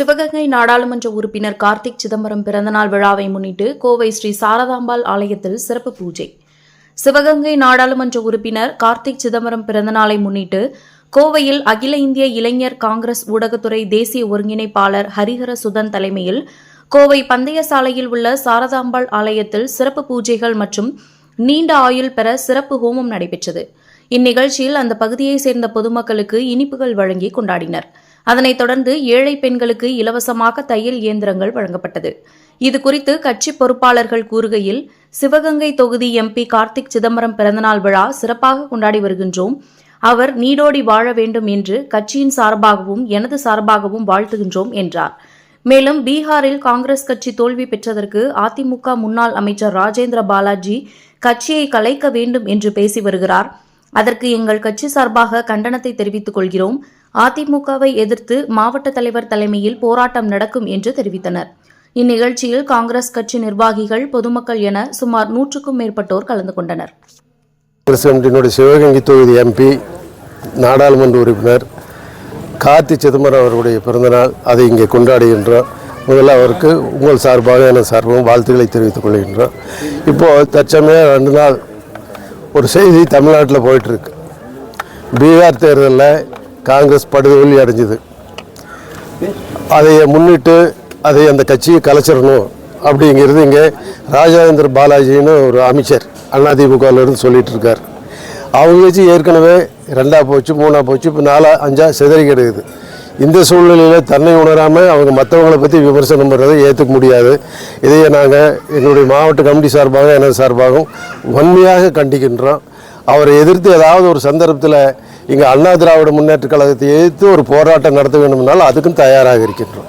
சிவகங்கை நாடாளுமன்ற உறுப்பினர் கார்த்திக் சிதம்பரம் பிறந்தநாள் விழாவை முன்னிட்டு கோவை ஸ்ரீ சாரதாம்பாள் ஆலயத்தில் சிறப்பு பூஜை. சிவகங்கை நாடாளுமன்ற உறுப்பினர் கார்த்திக் சிதம்பரம் பிறந்தநாளை முன்னிட்டு கோவையில் அகில இந்திய இளைஞர் காங்கிரஸ் ஊடகத்துறை தேசிய ஒருங்கிணைப்பாளர் ஹரிஹர சுதன் தலைமையில் கோவை பந்தய சாலையில் உள்ள சாரதாம்பாள் ஆலயத்தில் சிறப்பு பூஜைகள் மற்றும் நீண்ட ஆயுள் பெற சிறப்பு ஹோமம் நடைபெற்றது. இந்நிகழ்ச்சியில் அந்த பகுதியைச் சேர்ந்த பொதுமக்களுக்கு இனிப்புகள் வழங்கி கொண்டாடினர். அதனைத் தொடர்ந்து ஏழை பெண்களுக்கு இலவசமாக தையல் இயந்திரங்கள் வழங்கப்பட்டது. இதுகுறித்து கட்சி பொறுப்பாளர்கள் கூறுகையில் சிவகங்கை தொகுதி எம்பி கார்த்திக் சிதம்பரம் பிறந்தநாள் விழா சிறப்பாக கொண்டாடி வருகின்றோம். அவர் நீடோடி வாழ வேண்டும் என்று கட்சியின் சார்பாகவும் எனது சார்பாகவும் வாழ்த்துகின்றோம் என்றார். மேலும் பீகாரில் காங்கிரஸ் கட்சி தோல்வி பெற்றதற்கு அதிமுக முன்னாள் அமைச்சர் ராஜேந்திர பாலாஜி கட்சியை கலைக்க வேண்டும் என்று பேசி வருகிறார். அதற்கு எங்கள் கட்சி சார்பாக கண்டனத்தை தெரிவித்துக் கொள்கிறோம். அதிமுகவை எதிர்த்து மாவட்ட தலைவர் தலைமையில் போராட்டம் நடக்கும் என்று தெரிவித்தனர். இந்நிகழ்ச்சியில் காங்கிரஸ் கட்சி நிர்வாகிகள் பொதுமக்கள் என சுமார் நூற்றுக்கும் மேற்பட்டோர் கலந்து கொண்டனர். பிரசிடண்டினுடைய சிவகங்கை தொகுதி எம்பி நாடாளுமன்ற உறுப்பினர் கார்த்தி சிதம்பரம் அவருடைய பிறந்தநாள் அதை இங்கே கொண்டாடுகின்றோம் முதல்ல அவருக்கு உங்கள் சார்பாக என சார்பாகவும் வாழ்த்துக்களை தெரிவித்துக் கொள்கின்றோம் இப்போது தற்சமயம் ரெண்டு நாள் ஒரு செய்தி தமிழ்நாட்டில் போயிட்டுருக்கு பீகார் தேர்தலில் காங்கிரஸ் படுதோல்வி அடைஞ்சுது. அதை முன்னிட்டு அதை அந்த கட்சியை கலைச்சிடணும் அப்படிங்கிறது இங்கே ராஜேந்திர பாலாஜின்னு ஒரு அமைச்சர் அதிமுகவிலிருந்து சொல்லிட்டு இருக்கார். அவங்க வச்சு ஏற்கனவே ரெண்டாக போச்சு மூணாக போச்சு இப்போ நாலா அஞ்சா சிதறி கிடக்குது. இந்த சூழ்நிலையில் தன்னை உணராமல் அவங்க மற்றவங்களை பற்றி விமர்சனம் பண்ணுறதை ஏற்றுக்க முடியாது. இதையே நாங்கள் எங்களுடைய மாவட்ட கமிட்டி சார்பாக எனது சார்பாகவும் வன்மையாக கண்டிக்கின்றோம். அவரை எதிர்த்து ஏதாவது ஒரு சந்தர்ப்பத்தில் இங்கே அண்ணா திராவிட முன்னேற்ற கழகத்தை எதிர்த்து ஒரு போராட்டம் நடத்த வேண்டும்னாலும் அதுக்கும் தயாராக இருக்கின்றோம்.